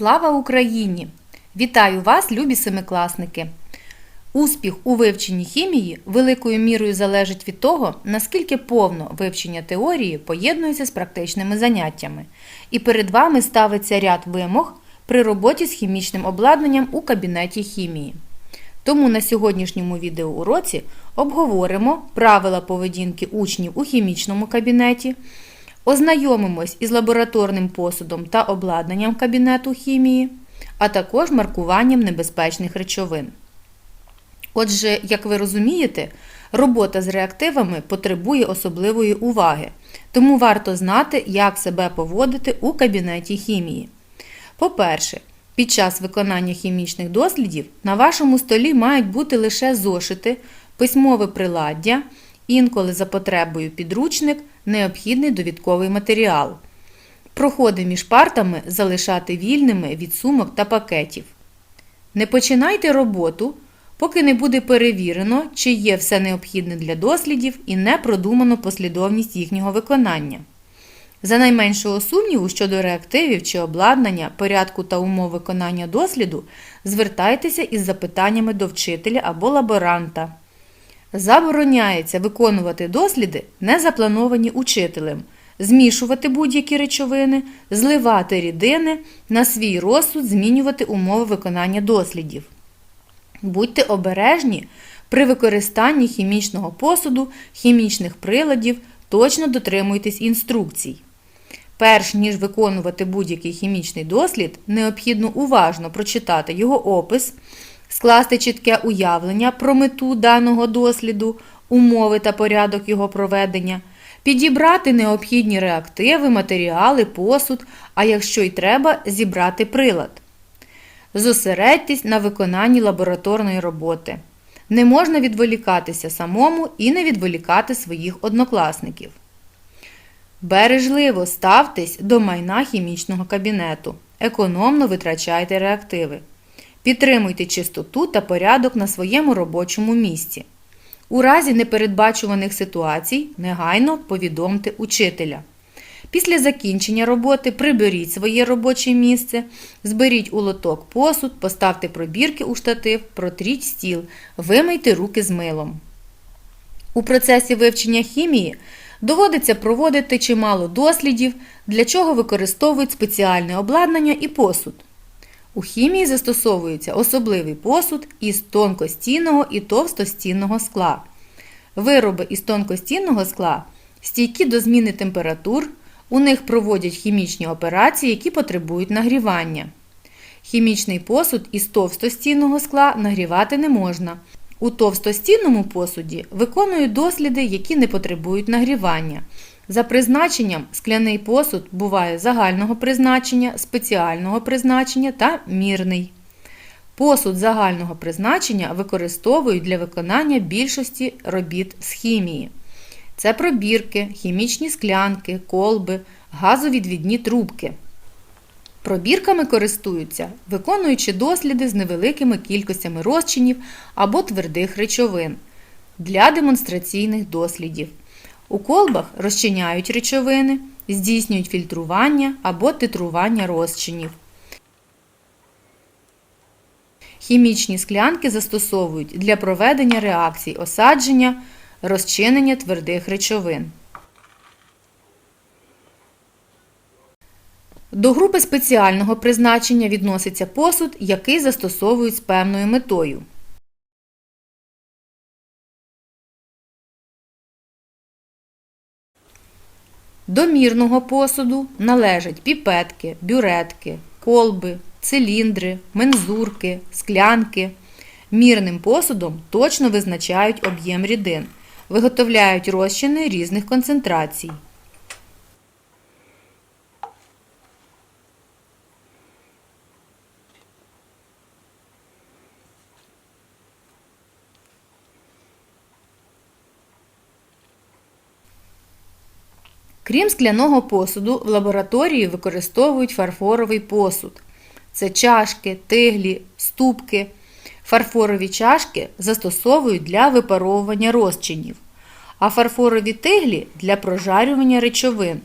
Слава Україні! Вітаю вас, любі семикласники! Успіх у вивченні хімії великою мірою залежить від того, наскільки повно вивчення теорії поєднується з практичними заняттями. І перед вами ставиться ряд вимог при роботі з хімічним обладнанням у кабінеті хімії. Тому на сьогоднішньому відеоуроці обговоримо правила поведінки учнів у хімічному кабінеті, ознайомимось із лабораторним посудом та обладнанням кабінету хімії, а також маркуванням небезпечних речовин. Отже, як ви розумієте, робота з реактивами потребує особливої уваги, тому варто знати, як себе поводити у кабінеті хімії. По-перше, під час виконання хімічних дослідів на вашому столі мають бути лише зошити, письмове приладдя, інколи за потребою підручник, необхідний довідковий матеріал. Проходи між партами залишати вільними від сумок та пакетів. Не починайте роботу, поки не буде перевірено, чи є все необхідне для дослідів і не продумано послідовність їхнього виконання. За найменшого сумніву щодо реактивів чи обладнання, порядку та умов виконання досліду, звертайтеся із запитаннями до вчителя або лаборанта. Забороняється виконувати досліди, не заплановані учителем, змішувати будь-які речовини, зливати рідини, на свій розсуд змінювати умови виконання дослідів. Будьте обережні при використанні хімічного посуду, хімічних приладів, точно дотримуйтесь інструкцій. Перш ніж виконувати будь-який хімічний дослід, необхідно уважно прочитати його опис, скласти чітке уявлення про мету даного досліду, умови та порядок його проведення, підібрати необхідні реактиви, матеріали, посуд, а якщо й треба, зібрати прилад. Зосередьтесь на виконанні лабораторної роботи. Не можна відволікатися самому і не відволікати своїх однокласників. Бережливо ставтесь до майна хімічного кабінету. Економно витрачайте реактиви. Підтримуйте чистоту та порядок на своєму робочому місці. У разі непередбачуваних ситуацій негайно повідомте учителя. Після закінчення роботи приберіть своє робоче місце, зберіть у лоток посуд, поставте пробірки у штатив, протріть стіл, вимийте руки з милом. У процесі вивчення хімії доводиться проводити чимало дослідів, для чого використовують спеціальне обладнання і посуд. У хімії застосовується особливий посуд із тонкостінного і товстостінного скла. Вироби із тонкостінного скла стійкі до зміни температур, у них проводять хімічні операції, які потребують нагрівання. Хімічний посуд із товстостінного скла нагрівати не можна. У товстостінному посуді виконують досліди, які не потребують нагрівання. За призначенням скляний посуд буває загального призначення, спеціального призначення та мірний. Посуд загального призначення використовують для виконання більшості робіт з хімії. Це пробірки, хімічні склянки, колби, газовідвідні трубки. Пробірками користуються, виконуючи досліди з невеликими кількостями розчинів або твердих речовин для демонстраційних дослідів. У колбах розчиняють речовини, здійснюють фільтрування або титрування розчинів. Хімічні склянки застосовують для проведення реакцій осадження, розчинення твердих речовин. До групи спеціального призначення відноситься посуд, який застосовують з певною метою. До мірного посуду належать піпетки, бюретки, колби, циліндри, мензурки, склянки. Мірним посудом точно визначають об'єм рідин, виготовляють розчини різних концентрацій. Крім скляного посуду, в лабораторії використовують фарфоровий посуд. Це чашки, тиглі, ступки. Фарфорові чашки застосовують для випаровування розчинів, а фарфорові тиглі для прожарювання речовин.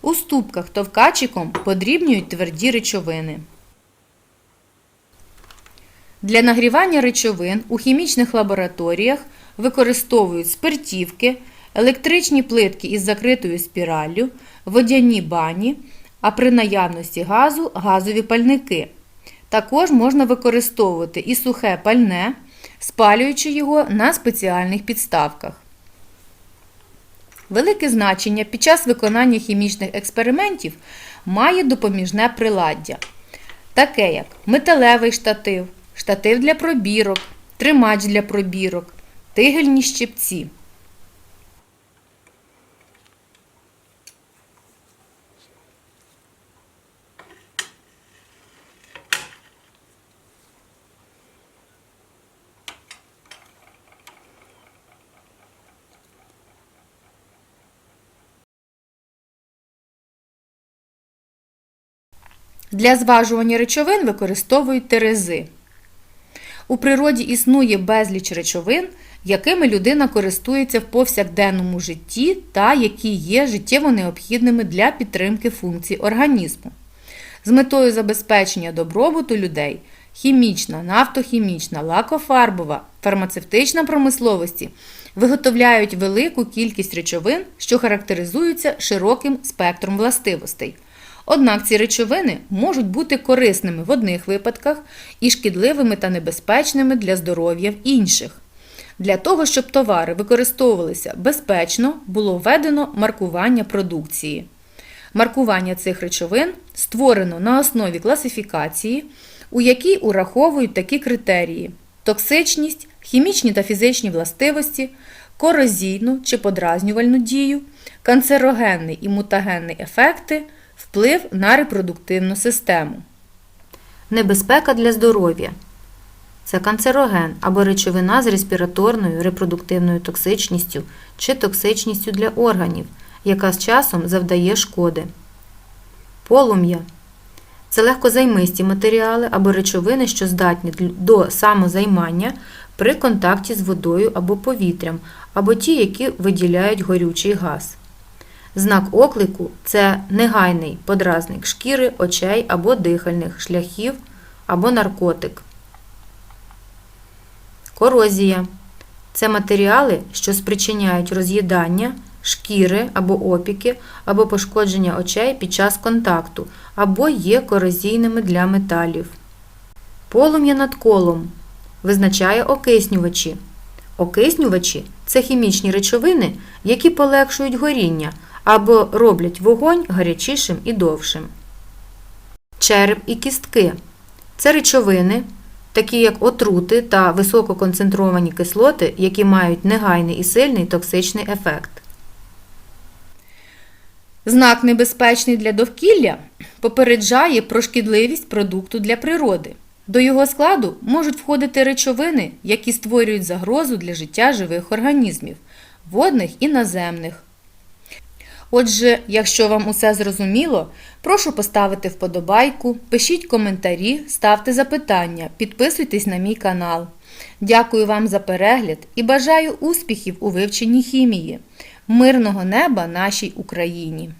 У ступках товкачиком подрібнюють тверді речовини. Для нагрівання речовин у хімічних лабораторіях використовують спиртівки, електричні плитки із закритою спіраллю, водяні бані, а при наявності газу газові пальники. Також можна використовувати і сухе пальне, спалюючи його на спеціальних підставках. Велике значення під час виконання хімічних експериментів має допоміжне приладдя, таке як металевий штатив, штатив для пробірок, тримач для пробірок, тигельні щипці. Для зважування речовин використовують терези. У природі існує безліч речовин, якими людина користується в повсякденному житті та які є життєво необхідними для підтримки функцій організму. З метою забезпечення добробуту людей хімічна, нафтохімічна, лакофарбова, фармацевтична промисловості виготовляють велику кількість речовин, що характеризуються широким спектром властивостей. Однак ці речовини можуть бути корисними в одних випадках і шкідливими та небезпечними для здоров'я в інших. Для того, щоб товари використовувалися безпечно, було введено маркування продукції. Маркування цих речовин створено на основі класифікації, у якій ураховують такі критерії: токсичність, хімічні та фізичні властивості, корозійну чи подразнювальну дію, канцерогенний і мутагенний ефекти, вплив на репродуктивну систему. Небезпека для здоров'я. Це канцероген або речовина з респіраторною репродуктивною токсичністю чи токсичністю для органів, яка з часом завдає шкоди. Полум'я це легкозаймисті матеріали або речовини, що здатні до самозаймання при контакті з водою або повітрям, або ті, які виділяють горючий газ. Знак оклику це негайний подразник шкіри, очей або дихальних шляхів або наркотик. Корозія це матеріали, що спричиняють роз'їдання шкіри або опіки, або пошкодження очей під час контакту, або є корозійними для металів. Полум'я над колом визначає окиснювачі. Окиснювачі це хімічні речовини, які полегшують горіння або роблять вогонь гарячішим і довшим. Череп і кістки це речовини, такі як отрути та висококонцентровані кислоти, які мають негайний і сильний токсичний ефект. Знак небезпечний для довкілля попереджає про шкідливість продукту для природи. До його складу можуть входити речовини, які створюють загрозу для життя живих організмів, водних і наземних. Отже, якщо вам усе зрозуміло, прошу поставити вподобайку, пишіть коментарі, ставте запитання, підписуйтесь на мій канал. Дякую вам за перегляд і бажаю успіхів у вивченні хімії, мирного неба нашій Україні!